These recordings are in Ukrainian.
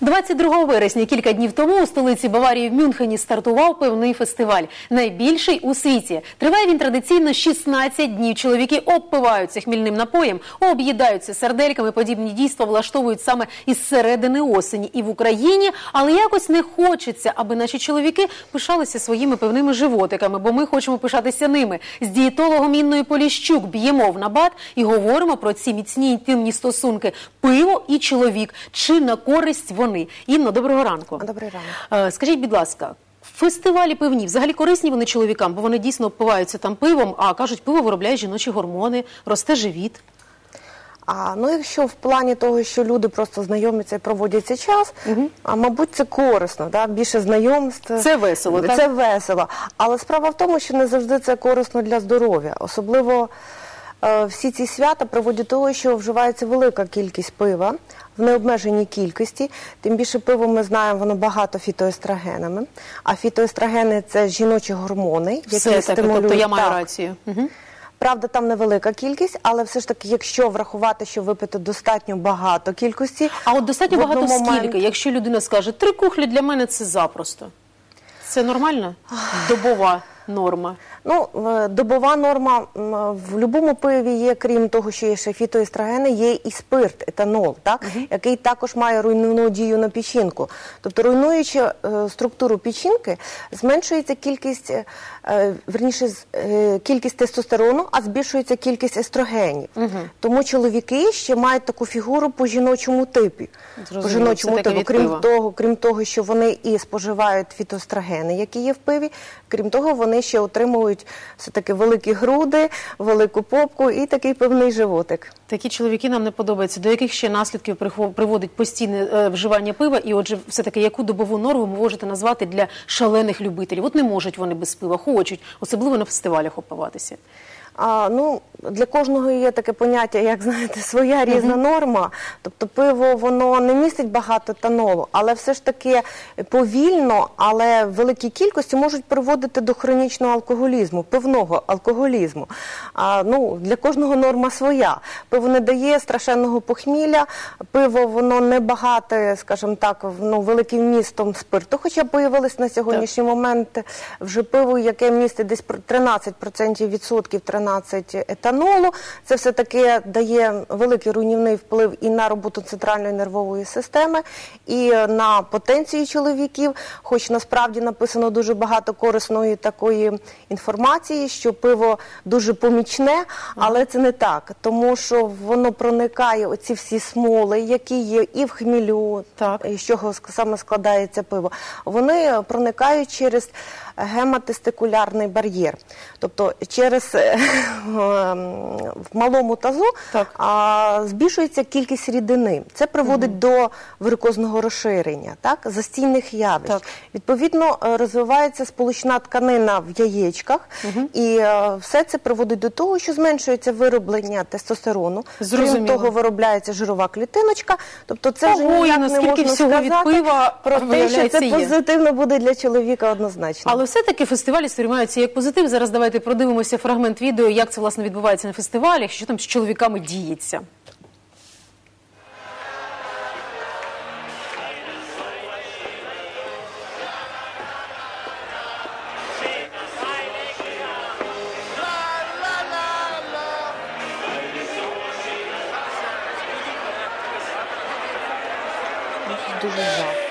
22 вересня, кілька днів тому, у столиці Баварії в Мюнхені стартував пивний фестиваль. Найбільший у світі. Триває він традиційно 16 днів. Чоловіки обпиваються хмільним напоєм, об'їдаються сердельками. Подібні дійства влаштовують саме із середини осені і в Україні. Але якось не хочеться, аби наші чоловіки пишалися своїми пивними животиками, бо ми хочемо пишатися ними. З дієтологом Інною Поліщук б'ємо в набат і говоримо про ці міцні інтимні стосунки пиво і чоловік. Чи на користь вони? Інно, доброго ранку. Добрий ранок. Е, Скажіть, будь ласка. Фестивалі пивні взагалі корисні вони чоловікам, бо вони дійсно обпиваються там пивом, а кажуть, пиво виробляє жіночі гормони, росте живіт. А ну якщо в плані того, що люди просто знайомляться і проводять цей час, а мабуть, це корисно, да? більше знайомств. Це весело, Це весело. Але справа в тому, що не завжди це корисно для здоров'я. Особливо всі ці свята приводять до того, що вживається велика кількість пива в необмеженій кількості. Тим більше пиво ми знаємо, воно багато фітоестрогенами. А фітоестрогени це жіночі гормони, які Все таке, стимулюють. тобто я маю Так. рацію. Угу. Правда, там невелика кількість, але все ж таки, якщо врахувати, що випито достатньо багато кількості, А от достатньо багато одному скільки, якщо людина скаже, три кухлі для мене це запросто. Це нормально? Добова норма. Ну, е, добова норма в будь-якому пиві є, крім того, що є ще фітоестрогени, є і спирт, етанол, так, який також має руйнівну дію на печінку. Тобто, руйнуючи е, структуру печінки, зменшується кількість, е, е, верніше, е, кількість тестостерону, а збільшується кількість естрогенів. Тому чоловіки ще мають таку фігуру по жіночому типі. Зрозуміло, По жіночому типу. Крім того, крім того, що вони і споживають фітоестрогени, які є в пиві, крім того, вони ще отримують все-таки великі груди, велику попку і такий певний животик. Такі чоловіки нам не подобаються. До яких ще наслідків приводить постійне е, вживання пива? І отже, все-таки яку добову норму можете назвати для шалених любителів? От не можуть вони без пива, хочуть, особливо на фестивалях опиватися. А, ну, для кожного є таке поняття, як знаєте, своя різна норма. Тобто пиво воно не містить багато етанолу, але все ж таки повільно, але в великій кількості можуть приводити до хронічного алкоголізму, пивного алкоголізму. А, ну, для кожного норма своя. Пиво не дає страшенного похмілля, пиво воно не багате, скажімо так, ну, великим містом спирту, хоча появились на сьогоднішній момент вже пиво, яке містить десь про 13% відсотків 13 етанолу. Це все таки дає великий руйнівний вплив і на роботу центральної нервової системи, і на потенцію чоловіків. Хоч насправді написано дуже багато корисної такої інформації, що пиво дуже помічне, але це не так, тому що воно проникає оці всі смоли, які є і в хмілю, Так. з чого саме складається пиво, вони проникають через гематестикулярний бар'єр. Тобто через е, в малому тазу Так. а, збільшується кількість рідини. Це приводить до варикозного розширення, так, застійних явищ. Так. Відповідно, е, розвивається сполучна тканина в яєчках, і е, все це приводить до того, що зменшується вироблення тестостерону. Крім того, виробляється жирова клітиночка. Тобто це вже ніяк не можна від сказати пива, про те, що це є. позитивно буде для чоловіка однозначно. Але все-таки фестивалі сприймаються як позитив. Зараз давайте продивимося фрагмент відео, як це власне відбувається на фестивалях, що там з чоловіками діється. дуже жах.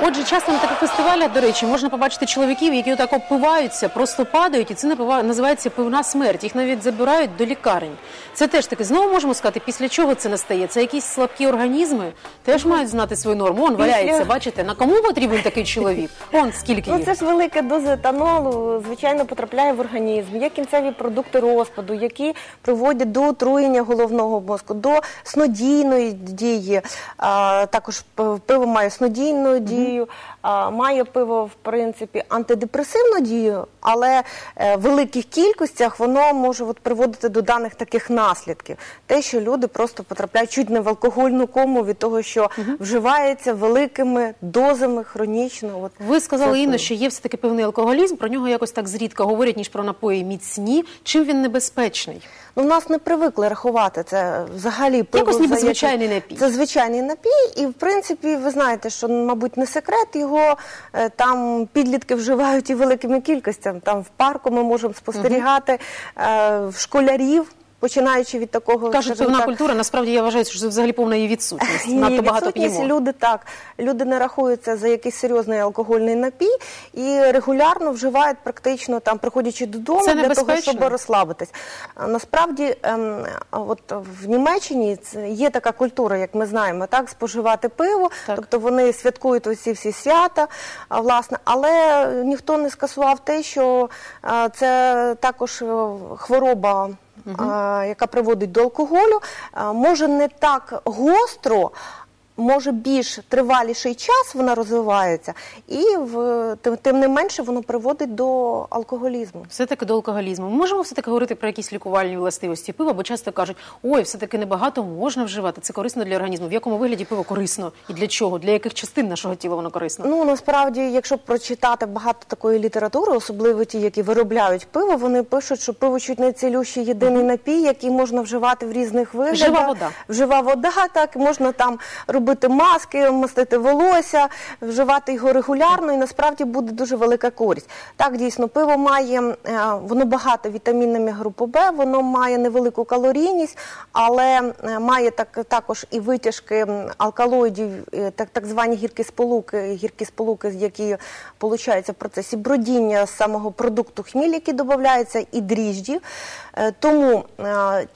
Отже, часто на таких фестивалях, до речі, можна побачити чоловіків, які отак обпиваються, просто падають, і це називається пивна смерть. Їх навіть забирають до лікарень. Це теж таки знову можемо сказати, після чого це настає. Це якісь слабкі організми, теж мають знати свою норму. Он валяється, бачите, на кому потрібен такий чоловік? Он скільки Ну, це ж велика доза етанолу, звичайно, потрапляє в організм. Є кінцеві продукти розпаду, які приводять до отруєння головного мозку, до снодійної дії. А, також пиво має снодійну дію, дію. А, Має пиво, в принципі, антидепресивну дію, але е, в великих кількостях воно може от, приводити до даних таких наслідків. Те, що люди просто потрапляють чуть не в алкогольну кому від того, що вживається великими дозами хронічно. От, Ви сказали, Інно, що є все-таки певний алкоголізм, про нього якось так зрідка говорять, ніж про напої міцні. Чим він небезпечний? Ну, в нас не привикли рахувати це взагалі пиво. Якось ніби за яке- звичайний напій. Це звичайний напій, і в принципі, ви знаєте, що мабуть не секрет його е, там підлітки вживають і великими кількостями. Там в парку ми можемо спостерігати е, в школярів. Починаючи від такого Кажуть, певна так, культура, насправді я вважаю, що це взагалі повна її відсутність. Її Надто багато п'ємо. Люди так, люди не рахуються за якийсь серйозний алкогольний напій і регулярно вживають практично там, приходячи додому Це для того, щоб розслабитись. Насправді, ем, от в Німеччині є така культура, як ми знаємо, так споживати пиво, Так. тобто вони святкують усі всі свята, власне, але ніхто не скасував те, що це також е, хвороба. Яка приводить до алкоголю, може не так гостро, може більш триваліший час вона розвивається, і в, тим, тим не менше воно приводить до алкоголізму. Все-таки до алкоголізму. Ми можемо все-таки говорити про якісь лікувальні властивості пива, бо часто кажуть, ой, все-таки небагато можна вживати, це корисно для організму. В якому вигляді пиво корисно і для чого? Для яких частин нашого тіла воно корисно? Ну насправді, якщо прочитати багато такої літератури, особливо ті, які виробляють пиво, вони пишуть, що пиво чуть не цілющий єдиний напій, який можна вживати в різних виглядах. Жива вода. Жива вода, так можна там робити маски, мастити волосся, вживати його регулярно, і насправді буде дуже велика користь. Так, дійсно, пиво має е, воно багато вітамінами групи Б, воно має невелику калорійність, але е, має так також і витяжки алкалоїдів, е, так, так звані гіркі сполуки, гіркі сполуки, які получаються в процесі бродіння з самого продукту хміль, які додаються, і дріжджі. Тому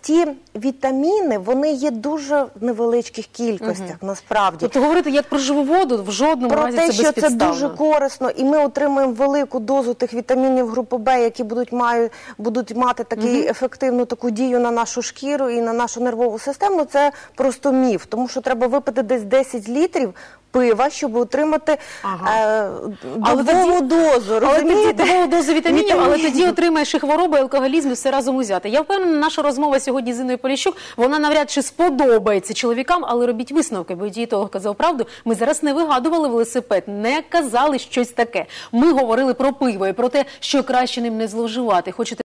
ті вітаміни вони є дуже в невеличких кількостях, насправді. Тобто говорити як про живу воду в жодному Про разі те, це що це дуже корисно, і ми отримуємо велику дозу тих вітамінів групи Б, які будуть маю, будуть мати таку ефективну таку дію на нашу шкіру і на нашу нервову систему. Це просто міф, тому що треба випити десь 10 літрів пива, щоб отримати Ага. е, тоді- дозу. Але тоді дозу вітамінів, але тоді отримаєш і хвороби, і алкоголізм, і все разом узяти. Я впевнена, наша розмова сьогодні з Інною Поліщук, вона навряд чи сподобається чоловікам, але робіть висновки, бо дієтолог казав правду. Ми зараз не вигадували велосипед, не казали щось таке. Ми говорили про пиво і про те, що краще ним не зловживати. Хочете